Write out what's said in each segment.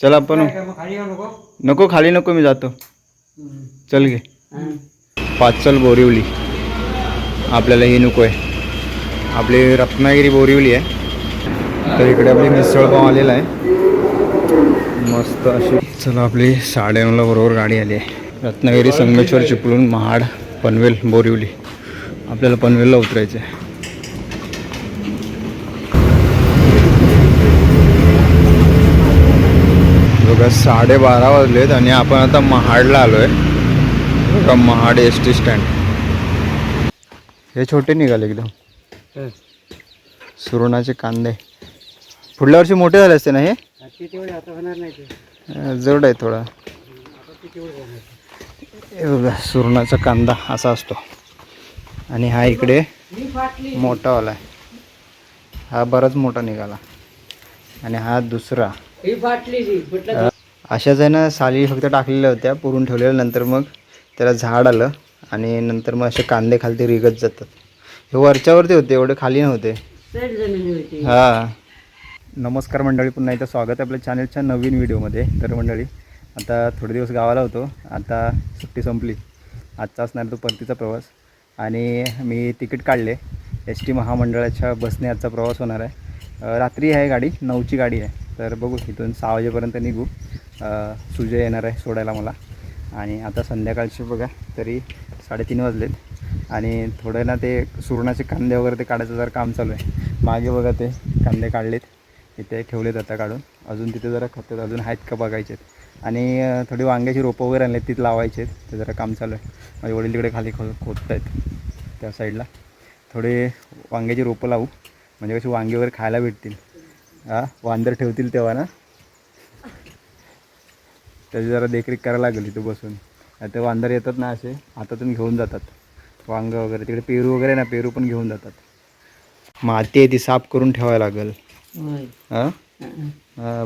चल आपण नको? खाली नको मी जातो. चल घे. पाचल बोरिवली. आपल्याला ही नको आहे. आपली रत्नागिरी बोरिवली आहे. तर इकडे आपली मिसळ पाव आलेला आहे. मस्त अशी चला आपली साडेनऊला बरोबर गाडी आली आहे. रत्नागिरी संगमेश्वर चिपळूण महाड पनवेल बोरिवली. आपल्याला पनवेलला उतरायचं आहे बघा साडेबारा वाजलेत आणि आपण आता महाडला आलो आहे महाड एस टी स्टँड. हे छोटे निघाले एकदम. सुरणाचे कांदे. पुढल्या वर्षी मोठे झाले असते ना हे? जड आहे थोडा. हे सुरणाचा कांदा असा असतो. आणि हा इकडे मोठावाला आहे. हा बराच मोठा निघाला. आणि हा दुसरा? अशाच आहे ना साली फक्त टाकलेल्या होत्या पुरून ठेवलेल्या. नंतर मग त्याला झाड आलं आणि नंतर मग असे कांदे खालती रिगत जातात. हे वरच्यावरती होते एवढे खाली नव्हते. हा. नमस्कार मंडळी पुन्हा एकदा स्वागत आहे आपल्या चॅनलच्या नवीन व्हिडिओमध्ये तर मंडळी आता थोडे दिवस गावाला होतो. आता सुट्टी संपली. आजचा असणार तो परतीचा प्रवास. आणि मी तिकीट काढले. एस टी महामंडळाच्या बसने आजचा प्रवास होणार आहे. रात्री आहे गाडी नऊची गाडी आहे. तर बघू इथून सहा वाजेपर्यंत निघू. सुजय येणार आहे सोडायला मला. आणि आता संध्याकाळचे बघा तरी साडेतीन वाजलेत. आणि थोडं ना ते सुरणाचे कांदे वगैरे ते काढायचं जरा काम चालू आहे. मागे बघा ते कांदे काढलेत. इथे ठेवलेत आता काढून. अजून तिथे जरा खतात अजून आहेत का बघायचे आहेत आणि थोडी वांग्याची रोपं वगैरे आणलेत तिथे लावायचे आहेत ते जरा काम चालू आहे. माझे वडील तिकडे खाली खो खोदत आहेत त्या साईडला. थोडे वांग्याची रोपं लावू. म्हणजे कशी वांगे वगैरे खायला भेटतील. हां वांदर ठेवतील तेव्हा ना. त्याची जरा देखरेख करायला लागेल इथं बसून. ते वांदर येतात ना असे हातातून घेऊन जातात. वांगं वगैरे तिकडे पेरू वगैरे ना पेरू पण घेऊन जातात. माती आहे ती साफ करून ठेवायला लागेल. हां?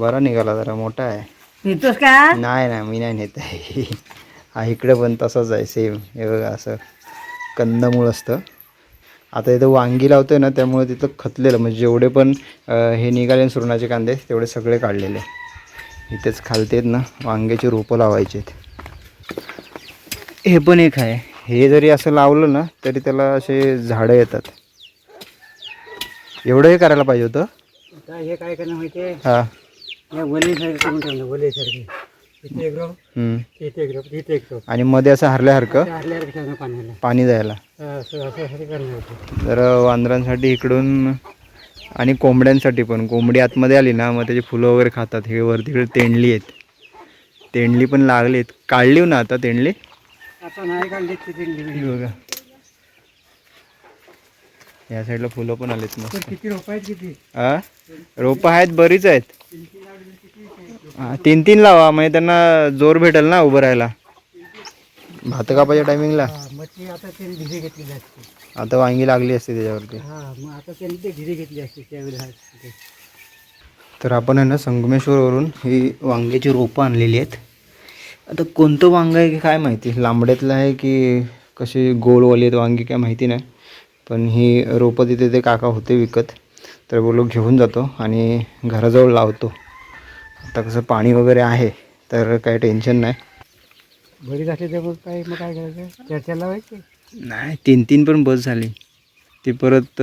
बरा निघाला जरा मोठा आहे. नेतोस का? नाही ना मी नाही नेत आहे. हा इकडे पण तसंच आहे सेम हे बघा असं कंदमूळ असतं. आता इथं वांगी लावतोय ना त्यामुळे तिथं खतलेलं. म्हणजे जेवढे पण हे निघाले सुरणाचे कांदे तेवढे सगळे काढलेले. इथेच खालतेत ना वांग्याची रोपं लावायचे हे पण एक आहे. हे जरी असं लावलं ना तरी त्याला असे झाडं येतात. एवढं हे करायला पाहिजे होतं. आता हे काय करणं माहितीये हां. या वलीसारखं करून ठेवलं वलीसारखे इथे एक रोप हम्म. इथे एक रोप इथे एक रोप. आणि मध्ये असं हरल्यासारखं हरल्यासारखं ठेवणं पाण्याला. पाणी जायला. असं असं असं करणं होतं. तर वांदरांसाठी इकडून आणि कोंबड्यांसाठी पण. कोंबडी आतमध्ये आली ना मग त्याची फुलं वगैरे खातात. हे वरती इकडे तेंडली आहेत. तेंडली पण लागलीत काढली ना आता तेंडली? बघा. या साईडला फुलं पण आलीत मग किती रोप आहेत किती? हा रोपं आहेत बरीच आहेत. तीन तीन लावा म्हणजे त्यांना जोर भेटेल ना उभं राहायला. भात कापाच्या टायमिंगला मग ती आता घेतलेली असते आता वांगी लागली असते त्याच्यावरती. हा मग आता त्यांनी ते ढिरे घेतली असते त्यावेळेला तर आपण आहे ना संगमेश्वरवरून ही वांग्याची रोपं आणलेली आहेत. आता कोणतं वांगं आहे की काय माहिती? लांबड्यातलं आहे की कशी गोलवाली आहेत वांगी काय माहिती नाही. पण ही रोपं तिथे ते काका होते विकत. तर बोलो घेऊन जातो आणि घराजवळ लावतो. आता कसं पाणी वगैरे आहे तर काही टेन्शन नाही. बरी घातली तर मग काय मग काय करायचं? चर्चा लावायची नाही तीन तीन पण बस झाली. ती परत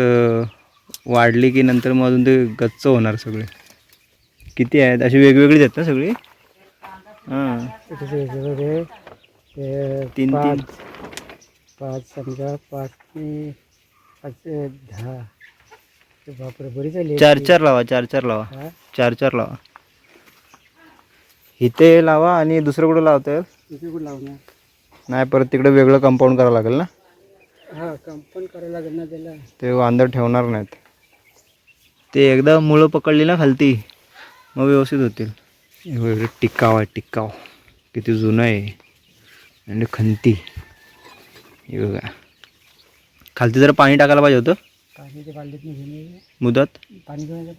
वाढली की नंतर मग अजून ते गच्च होणार सगळे. किती आहेत? अशी वेगवेगळीच आहेत ना सगळी? हां. तीन तीन. पाच समजा पाच ते पाच दहा. बापरे बरी झाली चार चार लावा चार चार लावा. हा? चार चार लावा. इथे लावा आणि दुसरं कुठं लावता येईल तिथे कुठं लावणार? नाही परत तिकडे वेगळं कंपाऊंड करावं लागेल ना? हा कंपाऊंड करायला लागेल ना त्याला. ते वांदर ठेवणार नाहीत. ते एकदा मुळं पकडली ना खालती मग व्यवस्थित होतील. हे टिकाव आहे टिकाव. किती जुनं आहे. आणि खंती. हे बघा. खालती जरा पाणी टाकायला पाहिजे होतं? पाणी ते पालडीत घेऊन मुदत? पाणी घेऊन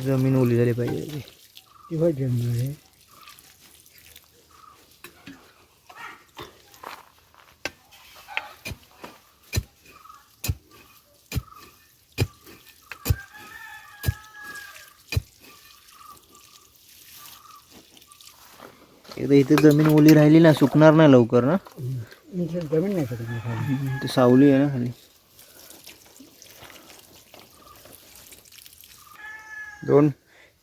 जमीन ओली झाली पाहिजे. ती होय जमणार आहे. एकदा इथे जमीन ओली राहिली ना सुकणार नाही लवकर ना? जमीन नाही ते सावली आहे ना खाली. दोन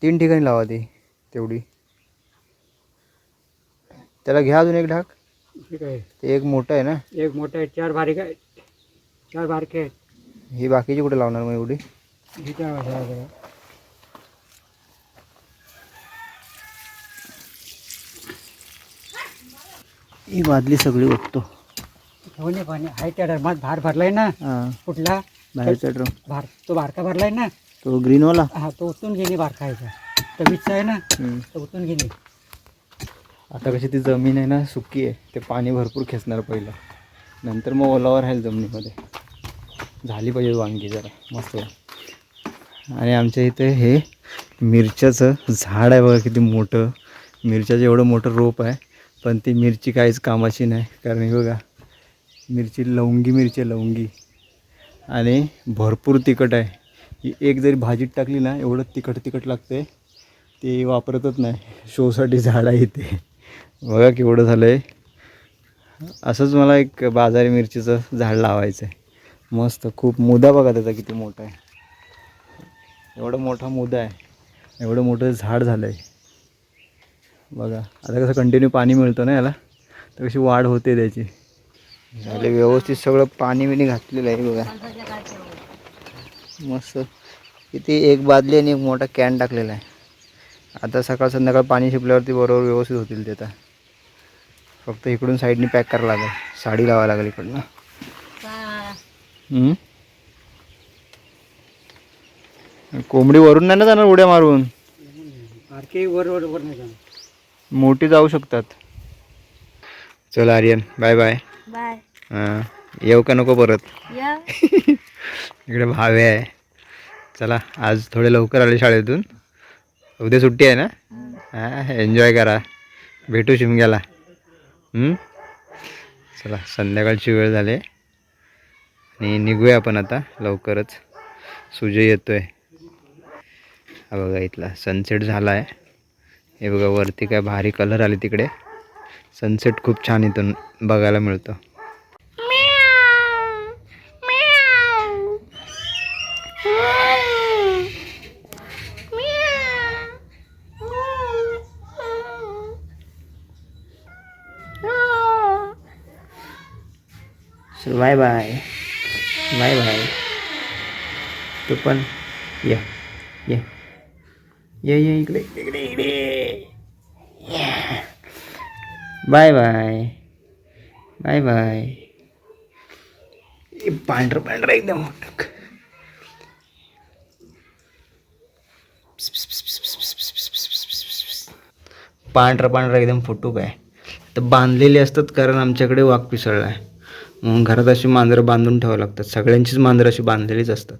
तीन ठिकाणी लावा ती तेवढी. त्याला घ्या अजून एक ढाक. ठीक आहे. ते एक मोठं आहे ना? एक मोठा आहे चार बारीक आहे. चार बारके आहेत. ही बाकीची कुठे लावणार मग एवढी? आहे ही बादली सगळी ओततो. ठेवणे पाणी आहे त्या डरमात भार भरलाय ना. हां. कुठला? बाहेरचा ड्रम भार. तो बारका भरलाय ना. तो ग्रीनवाला? हा तो उतरून गेली बारका यायचा तो वीसचा आहे ना. हम्म. तो उतरून गेली आता कशी ती जमीन आहे ना सुकी आहे. ते पाणी भरपूर खेचणार पहिलं. नंतर मग ओलावर राहील जमिनीमध्ये. झाली पाहिजे वांगी जरा. मस्त. आणि आमच्या इथे हे मिरच्याचं झाड आहे बघा किती मोठं. मिरच्याचं एवढं मोठं रोप आहे. पण ती मिरची काहीच कामाची नाही. कारण हे बघा मिरची लवंगी मिरची आहे लवंगी. आणि भरपूर तिखट आहे. ही एक जरी भाजीत टाकली ना एवढं तिखट तिखट लागते. ते वापरतच नाही. शोसाठी झाड आहे ते बघा केवढं झालं आहे असंच मला एक बाजारी मिरचीचं झाड लावायचं आहे मस्त खूप मुदा बघा त्याचा किती मोठा आहे. एवढा मोठा मुदा आहे. एवढं मोठं झाड झालं आहे बघा आता कसं कंटिन्यू पाणी मिळतं ना याला? तर कशी वाढ होते त्याची. झाले व्यवस्थित सगळं पाणी बिणी घातलेलं आहे बघा. मस्त. किती एक बादली आणि एक मोठा कॅन टाकलेला आहे. आता सकाळ संध्याकाळ पाणी शिपल्यावरती बरोबर व्यवस्थित होतील ते आता. फक्त इकडून साईडनी पॅक करावं लागेल. साडी लावावं लागेल इकडनं? कोंबडी वरून नाही ना जाणार उड्या मारून? वर वर वर नाही जाणार. मोठी जाऊ शकतात. चल आर्यन बाय बाय. बाय. हां येऊ का नको परत? या. इकडे भावे आहे. चला आज थोडे लवकर आले शाळेतून. उद्या सुट्टी आहे ना? हां एन्जॉय करा. भेटू शिमग्याला. हम्म? चला संध्याकाळची वेळ झाली आहे. आणि निघूया आपण आता लवकरच. सुजय येतोय. हा बघा इथला सनसेट झाला आहे हे बघा वरती काय भारी कलर आले तिकडे. सनसेट खूप छान इथून बघायला मिळतो. बाय बाय बाय बाय तू पण ये. ये. ये ये इकडे इकडे इकडे. बाय बाय बाय बाय पांढरं पांढरं एकदम. पांढरा पांढरं पांढरं एकदम फुटूक आहे. तर बांधलेले असतात कारण आमच्याकडे वाघ पिसळला आहे. म्हणून घरात अशी मांजरं बांधून ठेवावं लागतात. सगळ्यांचीच मांजरं अशी बांधलेलीच असतात.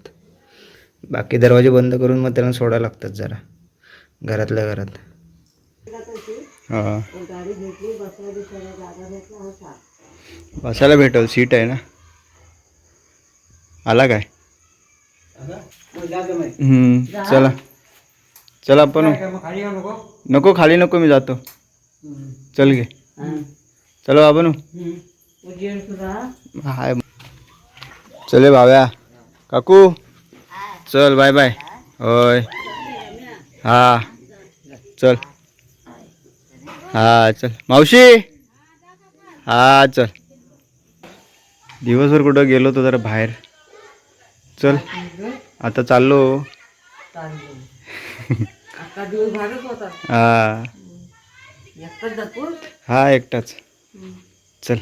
बाकी दरवाजे बंद करून मग त्यांना सोडायला लागतात जरा. घरातल्या घरात. हां. बसायला भेटल सीट आहे ना? आला काय? हम्म, चला. चला आपण नको नको खाली नको मी जातो. चल घे. चलो बाबा नु हाय. चले भाव्या. काकू. चल बाय बाय होय. हा. चल. हा चल. मावशी? हा चल. दिवसभर कुठं गेलो तो जरा बाहेर. चल. आता चाललो. हा. हा एकटाच. चल.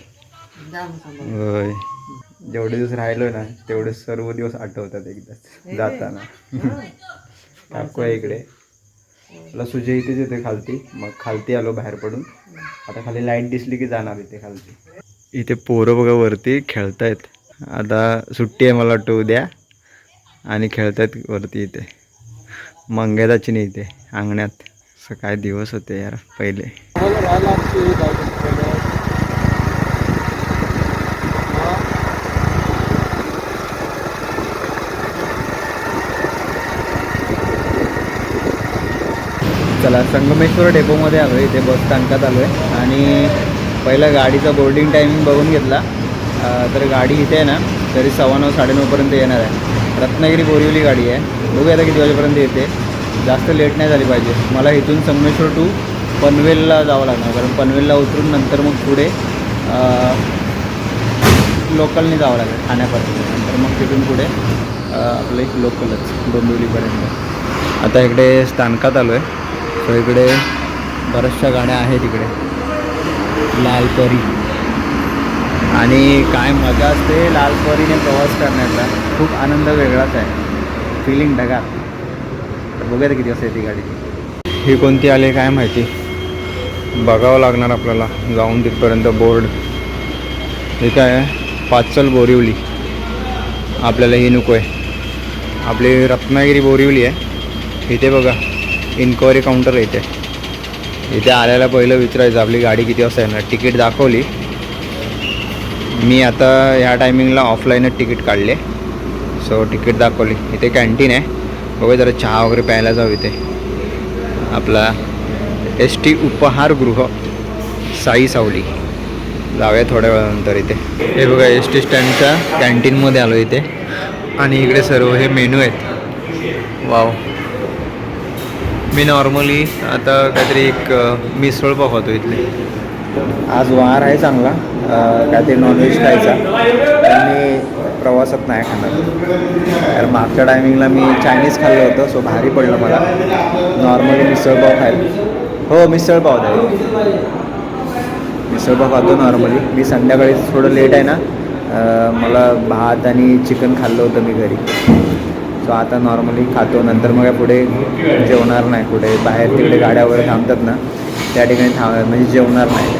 होय. जेवढे दिवस राहिलो ना तेवढे सर्व दिवस आठवतात एकदाच जाताना. आहे इकडे. मला सुजय इथेच येते खालती. मग खालती आलो बाहेर पडून. आता खाली लाइट दिसली की जाणार इथे खालती. इथे पोरं बघा वरती खेळतायत. आता सुट्टी आहे मला वाटतं उद्या. आणि खेळतायत वरती इथे. मंग्यादाची नाही इथे अंगण्यात. असं काय दिवस होते यार पहिले. चला संगमेश्वर डेपोमध्ये आलो आहे इथे बस स्थानकात आलो आहे आणि पहिला गाडीचा बोर्डिंग टायमिंग बघून घेतला. तर गाडी इथे आहे ना तरी सव्वा नऊ साडेनऊपर्यंत येणार आहे. रत्नागिरी बोरिवली गाडी आहे. बघूया आता किती वाजेपर्यंत येते. जास्त लेट नाही झाली पाहिजे. मला इथून संगमेश्वर टू पनवेलला जावं लागणार. कारण पनवेलला उतरून नंतर मग पुढे लोकलने जावं लागेल. ठाण्यापर्यंत. नंतर मग तिथून पुढे आपलं एक लोकलच डोंबिवलीपर्यंत आता इकडे स्थानकात आलो आहे सो इकडे बऱ्याचशा गाड्या आहेत इकडे. लालपरी. आणि काय मजा असते लालपरीने प्रवास करण्याचा. खूप आनंद वेगळाच आहे. फिलिंग ढगा बघूया किती वाजता ती गाडी. ही कोणती आली काय माहिती? बघावं लागणार आपल्याला. जाऊन तिथपर्यंत बोर्ड हे काय पाचल बोरिवली. आपल्याला ही नको आहे. आपली रत्नागिरी बोरिवली आहे. इथे बघा. इन्क्वायरी काउंटर आहे इथे इथे आल्याला पहिलं विचारायचं आपली गाडी किती वाजता येणार? तिकीट दाखवली. मी आता ह्या टायमिंगला ऑफलाईनच तिकीट काढले. सो तिकीट दाखवली. इथे कॅन्टीन आहे. बघूया जरा चहा वगैरे प्यायला जाऊ इथे. आपला एस टी उपहारगृह साई सावली. जाऊया थोड्या वेळानंतर इथे. हे बघा एस टी स्टँडच्या कॅन्टीनमध्ये आलो इथे. आणि इकडे सर्व हे मेनू आहेत. वाव मी नॉर्मली आता काहीतरी एक मिसळ पाव खातो इथले. आज वार आहे चांगला. काहीतरी नॉनव्हेज खायचा. आणि मी प्रवासात नाही खाणार. तर मागच्या टायमिंगला मी चायनीज खाल्लं होतं सो भारी पडलं मला. नॉर्मली मिसळ पाव खायला. हो मिसळ पाव द्या. मिसळपाव खातो नॉर्मली मी संध्याकाळी थोडं लेट आहे ना मला भात आणि चिकन खाल्लं होतं मी घरी. सो आता नॉर्मली खातो. नंतर मग पुढे जेवणार नाही. कुठे बाहेर तिकडे गाड्या वगैरे थांबतात ना त्या ठिकाणी थांब म्हणजे जेवणार नाही.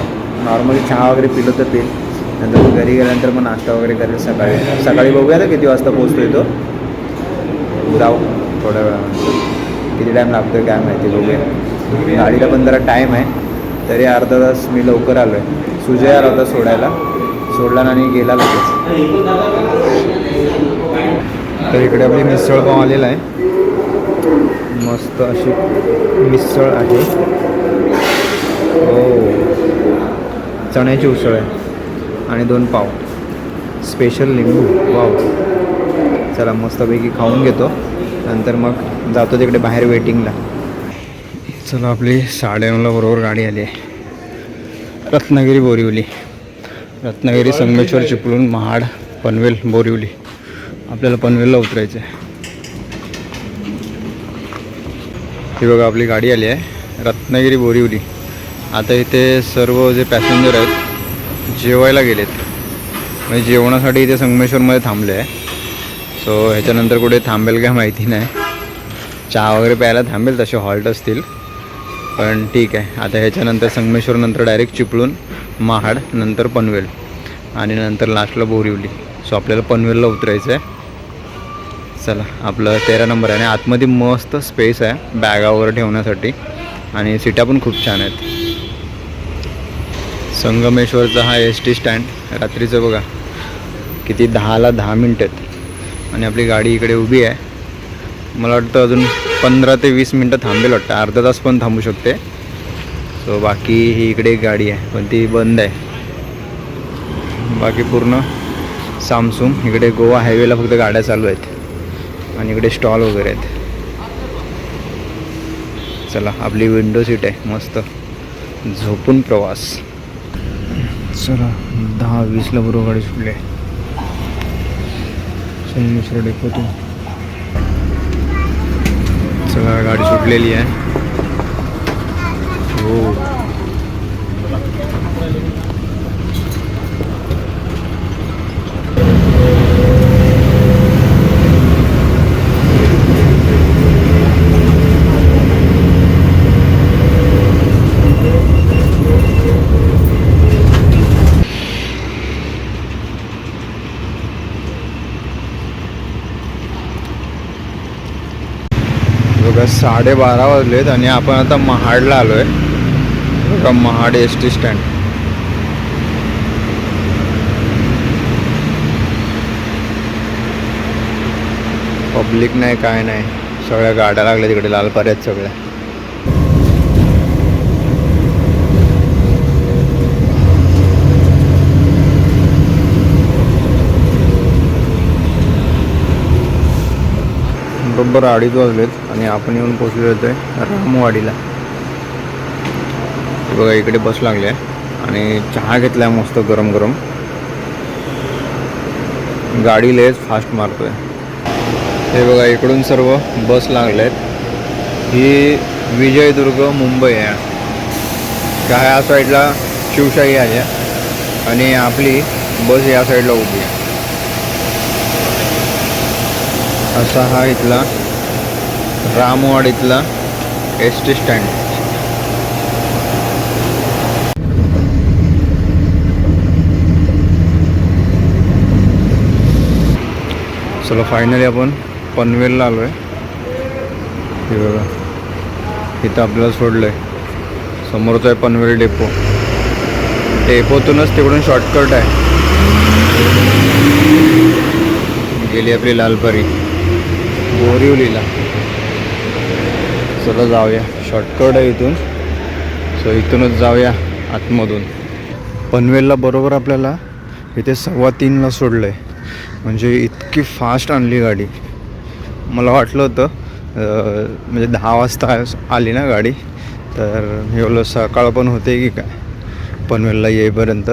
नॉर्मली चहा वगैरे पिलो तर पिल. नंतर मग घरी गेल्यानंतर मग नाश्ता वगैरे करेल सकाळी. सकाळी बघूया ना किती वाजता पोचतो येतो जाऊ. थोड्या वेळानंतर. किती टाईम लागतो काय माहिती बघूया. गाडीला पण जरा टाईम आहे. तरी अर्धा तास मी लवकर आलो आहे सुजय आला होता सोडायला. सोडला आणि गेला लगेच. तर इकडे आपली मिसळ पाव आलेला आहे. मस्त अशी मिसळ आहे. हो. चण्याची उसळ आहे. आणि दोन पाव. स्पेशल लिंबू. वाव चला मस्तपैकी खाऊन घेतो. नंतर मग जातो तिकडे बाहेर वेटिंगला चला आपली साडेनऊला बरोबर गाडी आली आहे. रत्नागिरी बोरिवली. रत्नागिरी संगमेश्वर चिपळूण महाड पनवेल बोरिवली. आपल्याला पनवेलला उतरायचं आहे ही बघा आपली गाडी आली आहे. रत्नागिरी बोरिवली. आता इथे सर्व जे पॅसेंजर आहेत जेवायला गेलेत. म्हणजे जेवणासाठी इथे संगमेश्वरमध्ये थांबले आहे. सो ह्याच्यानंतर कुठे थांबेल काय माहिती नाही. चहा वगैरे प्यायला थांबेल तसे हॉल्ट असतील. पण ठीक आहे. आता ह्याच्यानंतर संगमेश्वरनंतर डायरेक्ट चिपळून महाड नंतर पनवेल आणि नंतर लास्टला बोरिवली. सो आपल्याला पनवेलला उतरायचं आहे चला आपलं तेरा नंबर आहे आणि आतमध्ये मस्त स्पेस आहे बॅगा वगैरे ठेवण्यासाठी. आणि सीटा पण खूप छान आहेत. संगमेश्वरचा हा एस टी स्टँड रात्रीचं बघा किती दहाला दहा मिनटं आहेत. आणि आपली गाडी इकडे उभी आहे. मला वाटतं अजून पंधरा ते वीस मिनटं थांबेल वाटतं. अर्धा तास पण थांबू शकते. सो बाकी ही इकडे एक गाडी आहे पण ती बंद आहे. बाकी पूर्ण सामसूम इकडे गोवा हायवेला फक्त गाड्या चालू आहेत. आणि इकडे स्टॉल वगैरे आहेत. चला आपली विंडो सीट आहे. मस्त. झोपून प्रवास. चला दहा वीसला बरोबर गाडी सुटली आहे. संगमेश्वर डेपोतून चला गाडी सुटलेली आहे. हो. बघा साडेबारा वाजलेत आणि आपण आता महाडला आलो आहे बघा Mahad S T stand. Public नाही काय नाही. सगळ्या गाड्या लागल्या तिकडे लाल पर्यात सगळ्या. बरोबर अडीच वाजलेत आणि आपण येऊन पोचलेलो होतोय रामवाडीला. हे बघा इकडे बस लागली आहे आणि चहा घेतला मस्त गरम गरम. गाडी लयच फास्ट मारतोय. हे बघा इकडून सर्व बस लागल्या आहेत ही विजयदुर्ग मुंबई आहे. त्या ह्या साईडला शिवशाही आहे आणि आपली बस या साईडला उभी आहे. असा हा इथला रामवाड इथला एस टी स्टँड. चला फायनली आपण पनवेलला आलो आहे हे बघा. इथं आपल्याला सोडलं आहे समोरचा आहे पनवेल डेपो. डेपोतूनच तिकडून शॉर्टकट आहे. गेली आपली लालपरी. बोरिवलीला चला जाऊया. शॉर्टकट आहे इथून. सो इथूनच जाऊया आतमधून. पनवेलला बरोबर आपल्याला इथे सव्वा तीनला सोडलं आहे म्हणजे इतकी फास्ट आणली गाडी. मला वाटलं होतं म्हणजे दहा वाजता आली ना गाडी तर मी बोललो सकाळ पण होते की काय? पनवेलला येईपर्यंत.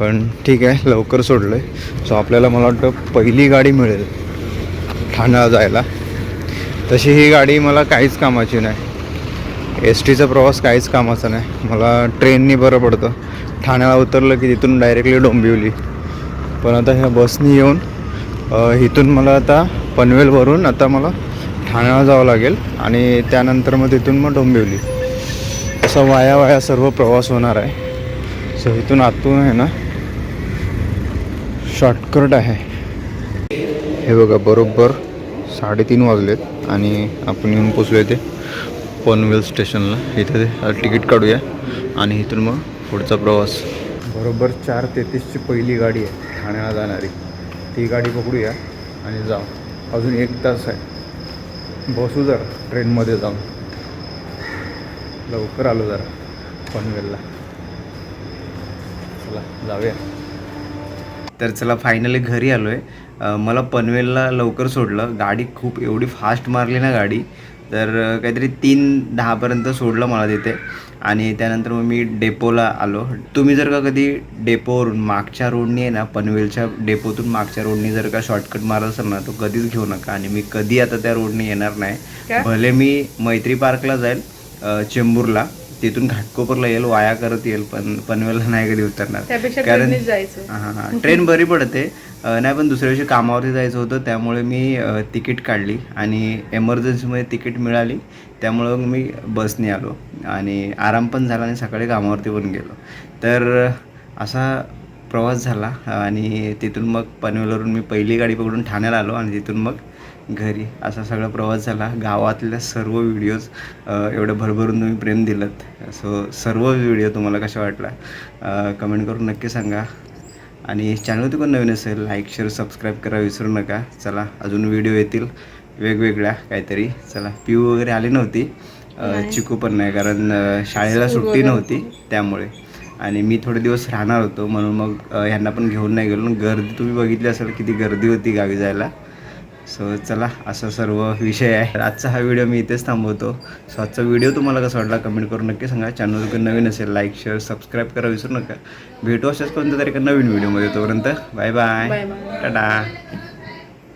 पण ठीक आहे लवकर सोडलं आहे सो आपल्याला मला वाटतं पहिली गाडी मिळेल. ठाण्याला जायला. तशी ही गाडी मला काहीच कामाची नाही. एस टीचा प्रवास काहीच कामाचा नाही. मला ट्रेननी बरं पडतं. ठाण्याला उतरलं की तिथून डायरेक्टली डोंबिवली. पण आता ह्या बसनी येऊन इथून मला आता पनवेलवरून आता मला ठाण्याला जावं लागेल आणि त्यानंतर मग तिथून मग डोंबिवली. असा वाया वाया सर्व प्रवास होणार आहे. सो इथून आतून आहे ना शॉर्टकट आहे. हे बघा बरोबर साडेतीन वाजलेत आणि आपण येऊन पोचलो इथे पनवेल स्टेशनला. इथे ते तिकीट काढूया आणि इथून मग पुढचा प्रवास. बरोबर चार तेहतीसची पहिली गाडी आहे ठाण्याला जाणारी. ती गाडी पकडूया आणि जाऊ. अजून एक तास आहे. बसू जरा ट्रेनमध्ये जाऊन. लवकर आलो जरा पनवेलला. चला जाऊया. तर चला फायनली घरी आलो आहे मला पनवेलला लवकर सोडलं. गाडी खूप एवढी फास्ट मारली ना गाडी. तर काहीतरी तीन दहापर्यंत सोडलं मला तिथे. आणि त्यानंतर मग मी डेपोला आलो. तुम्ही जर का कधी डेपोवरून मागच्या रोडनी आहे ना पनवेलच्या डेपोतून मागच्या रोडनी जर का शॉर्टकट मारत असाल ना तो कधीच घेऊ नका. आणि मी कधी आता त्या रोडनी येणार नाही. भले मी मैत्री पार्कला जाईल चेंबूरला. तिथून घाटकोपरला येईल वाया करत येईल पण पनवेलला नाही कधी उतरणार. कारण हां हां ट्रेन बरी पडते. नाही पण दुसऱ्या दिवशी कामावरती जायचं होतं त्यामुळे मी तिकीट काढली आणि एमर्जन्सीमध्ये तिकीट मिळाली. त्यामुळं मी बसने आलो आणि आराम पण झाला आणि सकाळी कामावरती पण गेलो. तर असा प्रवास झाला आणि तिथून मग पनवेलवरून मी पहिली गाडी पकडून ठाण्याला आलो आणि तिथून मग घरी असा सगळा प्रवास झाला. गावातल्या सर्व व्हिडिओज एवढं भरभरून तुम्ही प्रेम दिलं सो सर्व व्हिडिओ तुम्हाला कशा वाटला? कमेंट करून नक्की सांगा. आणि चॅनल कोण नवीन असेल लाईक शेअर सबस्क्राईब करा विसरू नका. चला अजून व्हिडिओ येतील वेगवेगळ्या काहीतरी. चला पिऊ वगैरे आली नव्हती. चिकू पण नाही कारण शाळेला सुट्टी नव्हती त्यामुळे. आणि मी थोडे दिवस राहणार होतो म्हणून मग ह्यांना पण घेऊन नाही गेलो. गर्दी तुम्ही बघितली असेल किती गर्दी होती गावी जायला. सो चला असा सर्व विषय आहे. तर आजचा हा व्हिडिओ मी इथेच थांबवतो. सो आजचा व्हिडिओ तुम्हाला कसा वाटला कमेंट करून नक्की सांगा. चॅनल जर नवीन असेल लाईक शेअर सबस्क्राईब करा विसरू नका. भेटू अशाच कोणत्या तरी एका नवीन व्हिडिओमध्ये तोपर्यंत bye bye bye bye tata